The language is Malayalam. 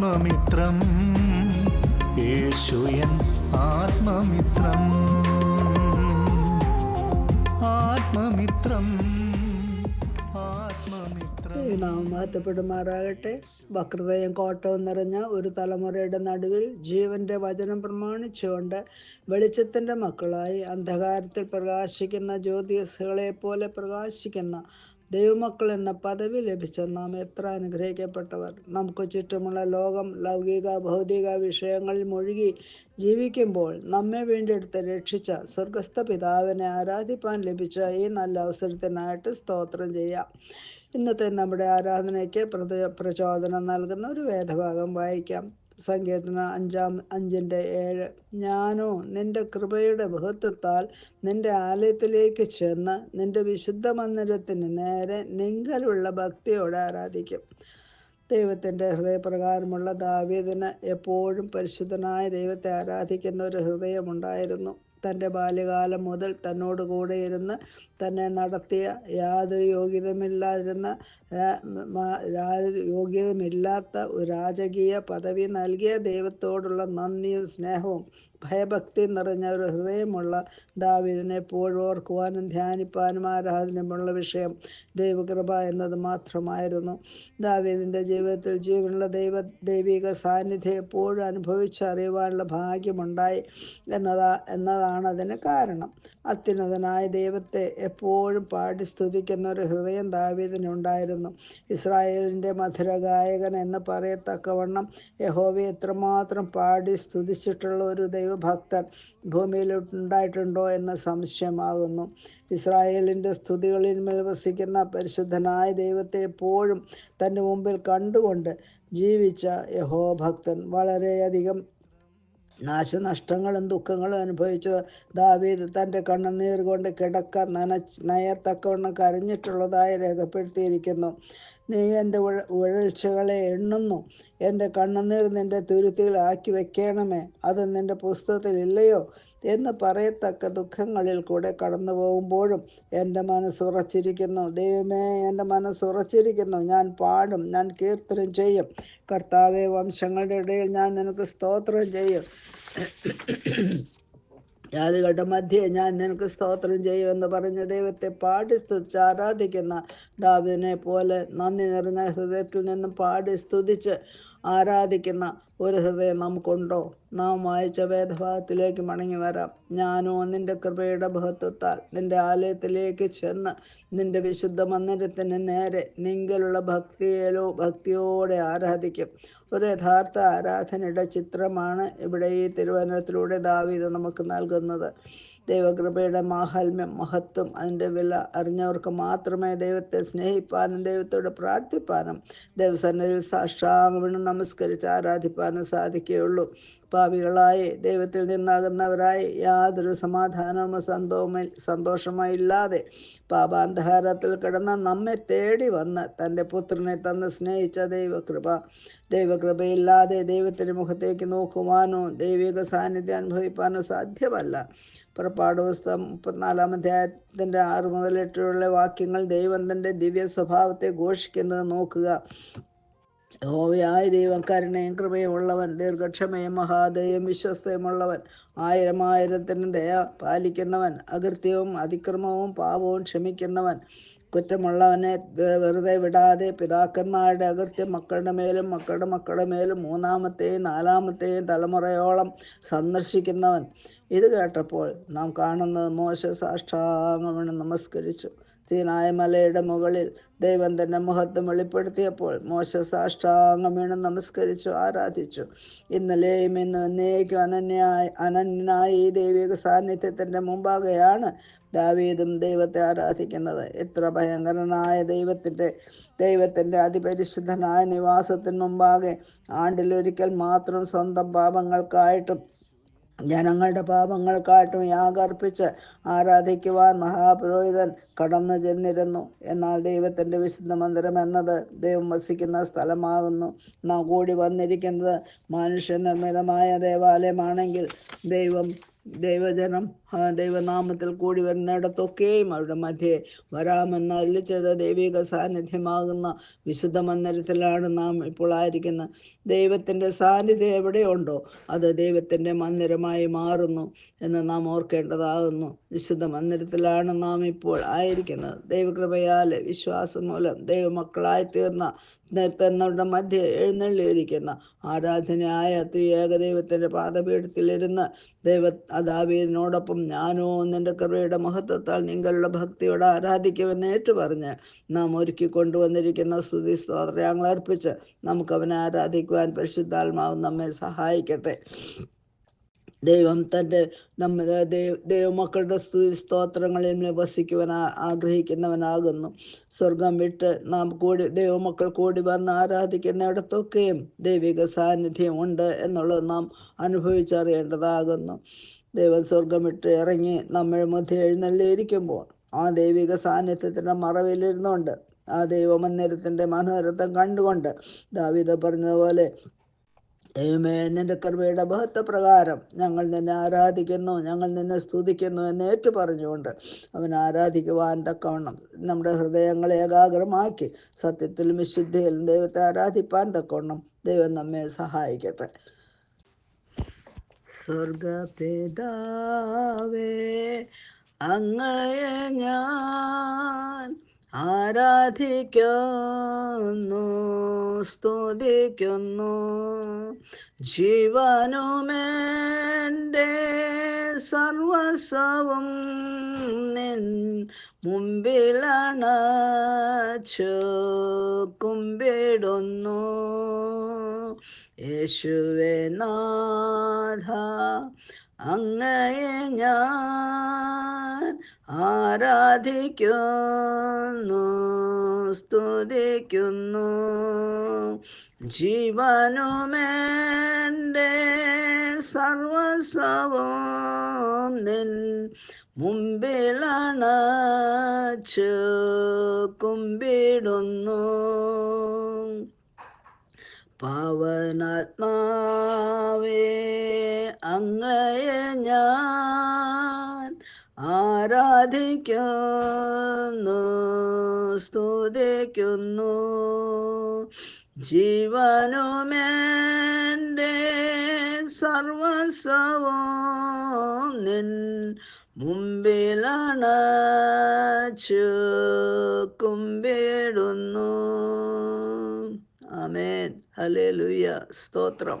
ആത്മമിത്രം. യേശുയൻ ആത്മമിത്രം. ആത്മമിത്രം. നാം വക്രതയും കോട്ടവും നിറഞ്ഞ ഒരു തലമുറയുടെ നടുവിൽ ജീവന്റെ വചനം പ്രമാണിച്ചുകൊണ്ട് വെളിച്ചത്തിന്റെ മക്കളായി അന്ധകാരത്തിൽ പ്രകാശിക്കുന്ന ജ്യോതിസുകളെ പോലെ പ്രകാശിക്കുന്ന ദൈവമക്കൾ എന്ന പദവി ലഭിച്ച നാം എത്ര അനുഗ്രഹിക്കപ്പെട്ടവർ. നമുക്ക് ചുറ്റുമുള്ള ലോകം ലൗകിക ഭൗതിക വിഷയങ്ങളിൽ മുഴുകി ജീവിക്കുമ്പോൾ നമ്മെ വീണ്ടെടുത്ത് രക്ഷിച്ച സ്വർഗസ്ഥ പിതാവിനെ ആരാധിപ്പാൻ ലഭിച്ച ഈ നല്ല അവസരത്തിനായിട്ട് സ്തോത്രം ചെയ്യാം. ഇന്നത്തെ നമ്മുടെ ആരാധനയ്ക്ക് പ്രചോ- പ്രചോദനം നൽകുന്ന ഒരു വേദഭാഗം വായിക്കാം. സങ്കീർത്തന അഞ്ചാം അഞ്ചിന്റെ ഏഴ്. ഞാനോ നിന്റെ കൃപയുടെ ബഹുത്വത്താൽ നിന്റെ ആലയത്തിലേക്ക് ചെന്ന് നിന്റെ വിശുദ്ധ മന്ദിരത്തിന് നേരെ നിങ്കലുള്ള ഭക്തിയോടെ ആരാധിക്കും. ദൈവത്തിന്റെ ഹൃദയപ്രകാരമുള്ള ദാവീദിന് എപ്പോഴും പരിശുദ്ധനായ ദൈവത്തെ ആരാധിക്കുന്ന ഒരു ഹൃദയമുണ്ടായിരുന്നു. തന്റെ ബാല്യകാലം മുതൽ തന്നോട് കൂടെ ഇരുന്ന് തന്നെ നടത്തിയ യാതൊരു യോഗ്യതയുമില്ലാതിരുന്ന യോഗ്യതമില്ലാത്ത രാജകീയ പദവി നൽകിയ ദൈവത്തോടുള്ള നന്ദിയും സ്നേഹവും ഭയഭക്തിയും നിറഞ്ഞ ഒരു ഹൃദയമുള്ള ദാവീദിനെ എപ്പോഴും ഓർക്കുവാനും ധ്യാനിപ്പാനും ആരാധനയുമുള്ള വിഷയം ദൈവകൃപ എന്നത് മാത്രമായിരുന്നു. ദാവീദിന്റെ ജീവിതത്തിൽ ജീവനുള്ള ദൈവ ദൈവിക സാന്നിധ്യം എപ്പോഴും അനുഭവിച്ചറിയുവാനുള്ള ഭാഗ്യമുണ്ടായി എന്നതാ എന്നതാണ് അതിന് കാരണം. അത്യുന്നതനായ ദൈവത്തെ എപ്പോഴും പാടി സ്തുതിക്കുന്ന ഒരു ഹൃദയം ദാവീദിനുണ്ടായിരുന്നു. ഇസ്രായേലിന്റെ മധുരഗായകൻ എന്ന് പറയത്തക്കവണ്ണം യഹോവയെ എത്രമാത്രം പാടി സ്തുതിച്ചിട്ടുള്ള ഒരു ദൈവഭക്തൻ ഭൂമിയിൽ ഉണ്ടായിട്ടുണ്ടോ എന്ന് സംശയമാകുന്നു. ഇസ്രായേലിന്റെ സ്തുതികളിൽ മേൽ വസിക്കുന്ന പരിശുദ്ധനായ ദൈവത്തെ എപ്പോഴും തന്റെ മുമ്പിൽ കണ്ടുകൊണ്ട് ജീവിച്ച യഹോഭക്തൻ വളരെയധികം നാശനഷ്ടങ്ങളും ദുഃഖങ്ങളും അനുഭവിച്ച് ദാവീദ് തന്റെ കണ്ണുനീർ കൊണ്ട് കിടക്ക നനച്ച് നയത്തക്കവണ്ണം കരഞ്ഞിട്ടുള്ളതായി രേഖപ്പെടുത്തിയിരിക്കുന്നു. നീ എന്റെ ഉഴൽച്ചകളെ എണ്ണുന്നു. എന്റെ കണ്ണുനീർ നിന്റെ തുരുത്തിയിലാക്കി വെക്കണമേ. അത് നിന്റെ പുസ്തകത്തിൽ ഇല്ലയോ? എന്ന് പറയത്തക്ക ദുഃഖങ്ങളിൽ കൂടെ കടന്നു പോകുമ്പോഴും എന്റെ മനസ്സുറച്ചിരിക്കുന്നു ദൈവമേ എന്റെ മനസ്സുറച്ചിരിക്കുന്നു ഞാൻ പാടും ഞാൻ കീർത്തനം ചെയ്യും. കർത്താവെ വംശങ്ങളുടെ ഇടയിൽ ഞാൻ നിനക്ക് സ്തോത്രം ചെയ്യും. ജാതികളുടെ മധ്യേ ഞാൻ നിനക്ക് സ്തോത്രം ചെയ്യുമെന്ന് പറഞ്ഞ ദൈവത്തെ പാടി സ്തുതിച്ച് ആരാധിക്കുന്ന ദാവിദിനെ പോലെ നന്ദി നിറഞ്ഞ ഹൃദയത്തിൽ നിന്നും പാടി സ്തുതിച്ച് ആരാധിക്കുന്ന ഒരു ഹൃദയം നമുക്കുണ്ടോ? നാം വായിച്ച വേദഭാഗത്തിലേക്ക് മടങ്ങി വരാം. ഞാനോ നിന്റെ കൃപയുടെ ബഹത്വത്താൽ നിന്റെ ആലയത്തിലേക്ക് ചെന്ന് നിന്റെ വിശുദ്ധ മന്ദിരത്തിന് നേരെ നിങ്കലുള്ള ഭക്തിയിലോ ഭക്തിയോടെ ആരാധിക്കും. ഒരു യഥാർത്ഥ ആരാധനയുടെ ചിത്രമാണ് ഇവിടെ ഈ തിരുവനന്തപുരത്തിലൂടെ ദാവീത് നമുക്ക് നൽകുന്നത്. ദൈവകൃപയുടെ മാഹാത്മ്യം മഹത്വം അതിന്റെ വില അറിഞ്ഞവർക്ക് മാത്രമേ ദൈവത്തെ സ്നേഹിപ്പാനും ദൈവത്തോട് പ്രാർത്ഥിപ്പാനും ദൈവസന്നിധിയിൽ സാഷ്ടാംഗം നമസ്കരിച്ച് ആരാധിപ്പാനും സാധിക്കുകയുള്ളൂ. പാപികളായി ദൈവത്തിൽ നിന്നാകുന്നവരായി യാതൊരു സമാധാനവും സന്തോഷമോ സന്തോഷമായി ഇല്ലാതെ പാപാന്ധകാരത്തിൽ കിടന്ന നമ്മെ തേടി വന്ന് തന്റെ പുത്രനെ തന്ന് സ്നേഹിച്ച ദൈവകൃപ ദൈവകൃപയില്ലാതെ ദൈവത്തിന്റെ മുഖത്തേക്ക് നോക്കുവാനോ ദൈവിക സാന്നിധ്യം അനുഭവിപ്പാനോ സാധ്യമല്ല. പുറപ്പാട് പുസ്തകം മുപ്പത്തിനാലാം അധ്യായത്തിന്റെ ആറ് മുതൽ എട്ടുള്ള വാക്യങ്ങൾ ദൈവം തന്റെ ദിവ്യ സ്വഭാവത്തെ ഘോഷിക്കുന്നത് നോക്കുക. യഹോവയായ ദൈവം കരുണയും കൃപയും ഉള്ളവൻ ദീർഘക്ഷമയും മഹാദയും വിശ്വസ്തയുമുള്ളവൻ ആയിരം ആയിരത്തിന് ദയ പാലിക്കുന്നവൻ അകൃത്യവും അതിക്രമവും പാപവും ക്ഷമിക്കുന്നവൻ കുറ്റമുള്ളവനെ വെറുതെ വിടാതെ പിതാക്കന്മാരുടെ അകൃത്യം മക്കളുടെ മേലും മക്കളുടെ മക്കളുടെ മേലും മൂന്നാമത്തെയും നാലാമത്തെയും തലമുറയോളം സന്ദർശിക്കുന്നവൻ. ഇത് കേട്ടപ്പോൾ നാം കാണുന്നത് മോശ സാഷ്ടാംഗമെന്ന് നമസ്കരിച്ചു. തീനായ മലയുടെ മുകളിൽ ദൈവം തന്റെ മഹത്വം വെളിപ്പെടുത്തിയപ്പോൾ മോശ സാഷ്ടാംഗം നമസ്കരിച്ചു ആരാധിച്ചു. ഇന്നലെയും ഇന്ന് എന്നേക്കും അനന്യായ അനന്യനായ ഈ ദൈവിക സാന്നിധ്യത്തിന്റെ മുമ്പാകെയാണ് ദാവീദും ദൈവത്തെ ആരാധിക്കുന്നത്. എത്ര ഭയങ്കരനായ ദൈവത്തിന്റെ ദൈവത്തിന്റെ അതിപരിശുദ്ധനായ നിവാസത്തിന് മുമ്പാകെ ആണ്ടിലൊരിക്കൽ മാത്രം സ്വന്തം പാപങ്ങൾക്കായിട്ടും ജനങ്ങളുടെ പാപങ്ങൾക്കായിട്ടും യാഗർപ്പിച്ച് ആരാധിക്കുവാൻ മഹാപുരോഹിതൻ കടന്നു ചെന്നിരുന്നു. എന്നാൽ ദൈവത്തിന്റെ വിശുദ്ധ മന്ദിരം എന്നത് ദൈവം വസിക്കുന്ന സ്ഥലമാകുന്നു. നാം കൂടി വന്നിരിക്കുന്നത് മനുഷ്യനിർമ്മിതമായ ദേവാലയമാണെങ്കിൽ ദൈവം ദൈവജനം ദൈവനാമത്തിൽ കൂടി വരുന്നിടത്തൊക്കെയും അവരുടെ മധ്യേ വരാമെന്ന് അല്ലിച്ചത് ദൈവിക സാന്നിധ്യമാകുന്ന വിശുദ്ധ മന്ദിരത്തിലാണ് നാം ഇപ്പോൾ ആയിരിക്കുന്നത്. ദൈവത്തിന്റെ സാന്നിധ്യം എവിടെയുണ്ടോ അത് ദൈവത്തിന്റെ മന്ദിരമായി മാറുന്നു എന്ന് നാം ഓർക്കേണ്ടതാകുന്നു. വിശുദ്ധ മന്ദിരത്തിലാണ് നാം ഇപ്പോൾ ആയിരിക്കുന്നത്. ദൈവകൃപയാൽ വിശ്വാസം മൂലം ദൈവമക്കളായി തീർന്ന തന്നവരുടെ മധ്യ എഴുന്നള്ളിയിരിക്കുന്ന ആരാധനയായ ഏകദൈവത്തിന്റെ പാദപീഠത്തിലിരുന്ന് ദൈവ അദാവീദിനോടൊപ്പം ഞാനോ നിന്റെ കൃപയുടെ മഹത്വത്താൽ നിങ്ങളുടെ ഭക്തിയോടെ ആരാധിക്കുമെന്ന് ഏറ്റു പറഞ്ഞ് നാം ഒരുക്കി കൊണ്ടുവന്നിരിക്കുന്ന സ്തുതി സ്തോത്രങ്ങൾ അർപ്പിച്ച് നമുക്ക് അവനെ ആരാധിക്കുവാൻ പരിശുദ്ധാത്മാവ് നമ്മെ സഹായിക്കട്ടെ. ദൈവം തന്റെ നമ്മുടെ ദൈവ ദൈവമക്കളുടെ സ്തുതി സ്തോത്രങ്ങളിൽ വസിക്കുവാൻ ആഗ്രഹിക്കുന്നവനാകുന്നു. സ്വർഗം വിട്ട് നാം കൂടി ദൈവമക്കൾ കൂടി വന്ന് ആരാധിക്കുന്നിടത്തൊക്കെയും ദൈവിക സാന്നിധ്യം ഉണ്ട് എന്നുള്ളത് നാം അനുഭവിച്ചറിയേണ്ടതാകുന്നു. ദൈവം വിട്ട് ഇറങ്ങി നമ്മൾ മധ്യ എഴുന്നള്ളിയിരിക്കുമ്പോൾ ആ ദൈവിക സാന്നിധ്യത്തിന്റെ മറവിലിരുന്നുകൊണ്ട് ആ ദൈവമന്ദിരത്തിന്റെ മനോഹരത്വം കണ്ടുകൊണ്ട് ദാവിത പറഞ്ഞതുപോലെ ദൈവമേ നിന്റെ കൃപയുടെ മഹത്വപ്രകാരം ഞങ്ങൾ നിന്നെ ആരാധിക്കുന്നു ഞങ്ങൾ നിന്നെ സ്തുതിക്കുന്നു എന്ന് ഏറ്റു പറഞ്ഞുകൊണ്ട് അവൻ ആരാധിക്കുവാൻ തക്കവണ്ണം നമ്മുടെ ഹൃദയങ്ങളെ ഏകാഗ്രമാക്കി സത്യത്തിലും വിശുദ്ധിയിലും ദൈവത്തെ ആരാധിപ്പാൻ തക്കവണ്ണം ദൈവം നമ്മെ സഹായിക്കട്ടെ. സ്വർഗപിതാവേ അങ്ങയെ ഞാൻ ആരാധിക്കുന്നു സ്തുതിക്കുന്നു. ജീവനുമേന്റെ സർവസ്വവും നിൻ മുമ്പിലണച്ചു കുമ്പിടുന്നു. യേശുവേ നാഥ അങ്ങയെ ഞാൻ ആരാധിക്കുന്നു സ്തുതിക്കുന്നു. ജീവനുമെന്റെ സർവസ്വവും നിൻ മുമ്പിലണച്ചു കുമ്പിടുന്നു. പാവനാത്മാവേ അങ്ങയെ ഞാൻ ആരാധിക്കുന്നു സ്തുതിക്കുന്നു. ജീവനുമേന്റെ സർവസ്വവും നിൻ മുമ്പിലണച്ചു കുമ്പിടുന്നു ആമേൻ. ഹല്ലേലൂയ സ്തോത്രം